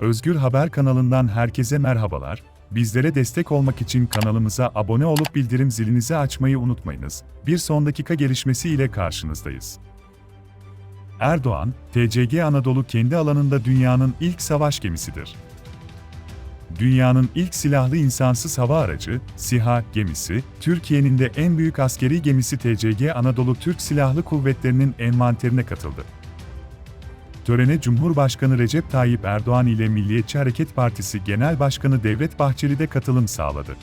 Özgür Haber kanalından herkese merhabalar. Bizlere destek olmak için kanalımıza abone olup bildirim zilinizi açmayı unutmayınız. Bir son dakika gelişmesi ile karşınızdayız. Erdoğan, TCG Anadolu kendi alanında dünyanın ilk savaş gemisidir. Dünyanın ilk silahlı insansız hava aracı, SİHA gemisi, Türkiye'nin de en büyük askeri gemisi TCG Anadolu Türk Silahlı Kuvvetleri'nin envanterine katıldı. Törene Cumhurbaşkanı Recep Tayyip Erdoğan ile Milliyetçi Hareket Partisi Genel Başkanı Devlet Bahçeli de katılım sağladı.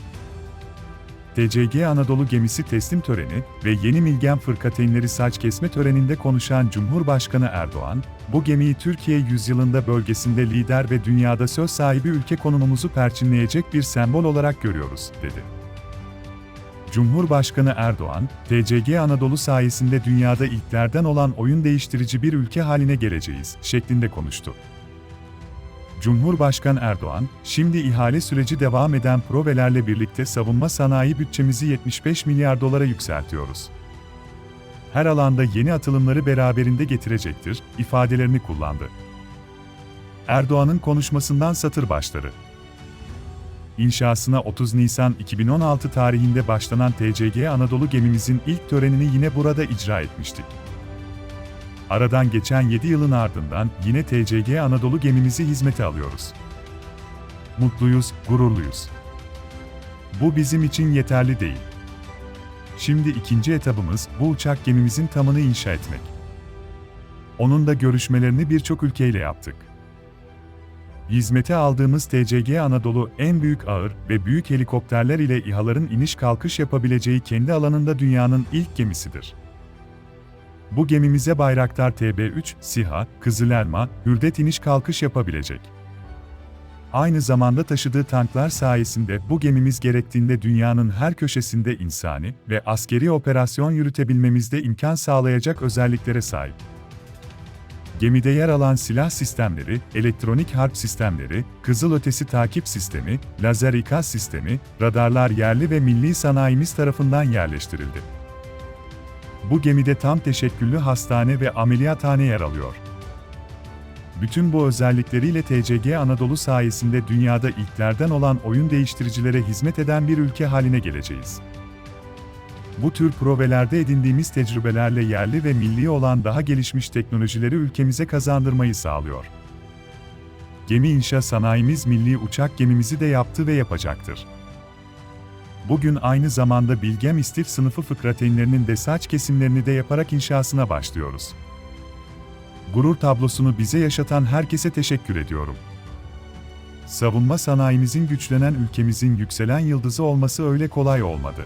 TCG Anadolu gemisi teslim töreni ve Yeni Milgen Fırkateynleri saç kesme töreninde konuşan Cumhurbaşkanı Erdoğan, bu gemiyi Türkiye yüzyılında bölgesinde lider ve dünyada söz sahibi ülke konumumuzu perçinleyecek bir sembol olarak görüyoruz, dedi. Cumhurbaşkanı Erdoğan, TCG Anadolu sayesinde dünyada ilklerden olan oyun değiştirici bir ülke haline geleceğiz, şeklinde konuştu. Cumhurbaşkanı Erdoğan, şimdi ihale süreci devam eden provelerle birlikte savunma sanayi bütçemizi 75 milyar dolara yükseltiyoruz. Her alanda yeni atılımları beraberinde getirecektir, ifadelerini kullandı. Erdoğan'ın konuşmasından satır başları. İnşasına 30 Nisan 2016 tarihinde başlanan TCG Anadolu gemimizin ilk törenini yine burada icra etmiştik. Aradan geçen 7 yılın ardından yine TCG Anadolu gemimizi hizmete alıyoruz. Mutluyuz, gururluyuz. Bu bizim için yeterli değil. Şimdi ikinci etabımız bu uçak gemimizin tamını inşa etmek. Onun da görüşmelerini birçok ülkeyle yaptık. Hizmete aldığımız TCG Anadolu en büyük ağır ve büyük helikopterler ile İHA'ların iniş kalkış yapabileceği kendi alanında dünyanın ilk gemisidir. Bu gemimize Bayraktar TB3, SİHA, Kızılelma, Hürdet iniş kalkış yapabilecek. Aynı zamanda taşıdığı tanklar sayesinde bu gemimiz gerektiğinde dünyanın her köşesinde insani ve askeri operasyon yürütebilmemizde imkan sağlayacak özelliklere sahip. Gemide yer alan silah sistemleri, elektronik harp sistemleri, kızılötesi takip sistemi, lazer ikaz sistemi, radarlar yerli ve milli sanayimiz tarafından yerleştirildi. Bu gemide tam teşekküllü hastane ve ameliyathane yer alıyor. Bütün bu özellikleriyle TCG Anadolu sayesinde dünyada ilklerden olan oyun değiştiricilere hizmet eden bir ülke haline geleceğiz. Bu tür provelerde edindiğimiz tecrübelerle yerli ve milli olan daha gelişmiş teknolojileri ülkemize kazandırmayı sağlıyor. Gemi inşa sanayimiz milli uçak gemimizi de yaptı ve yapacaktır. Bugün aynı zamanda Bilgem İstif sınıfı fıkrateynlerinin de saç kesimlerini de yaparak inşasına başlıyoruz. Gurur tablosunu bize yaşatan herkese teşekkür ediyorum. Savunma sanayimizin güçlenen ülkemizin yükselen yıldızı olması öyle kolay olmadı.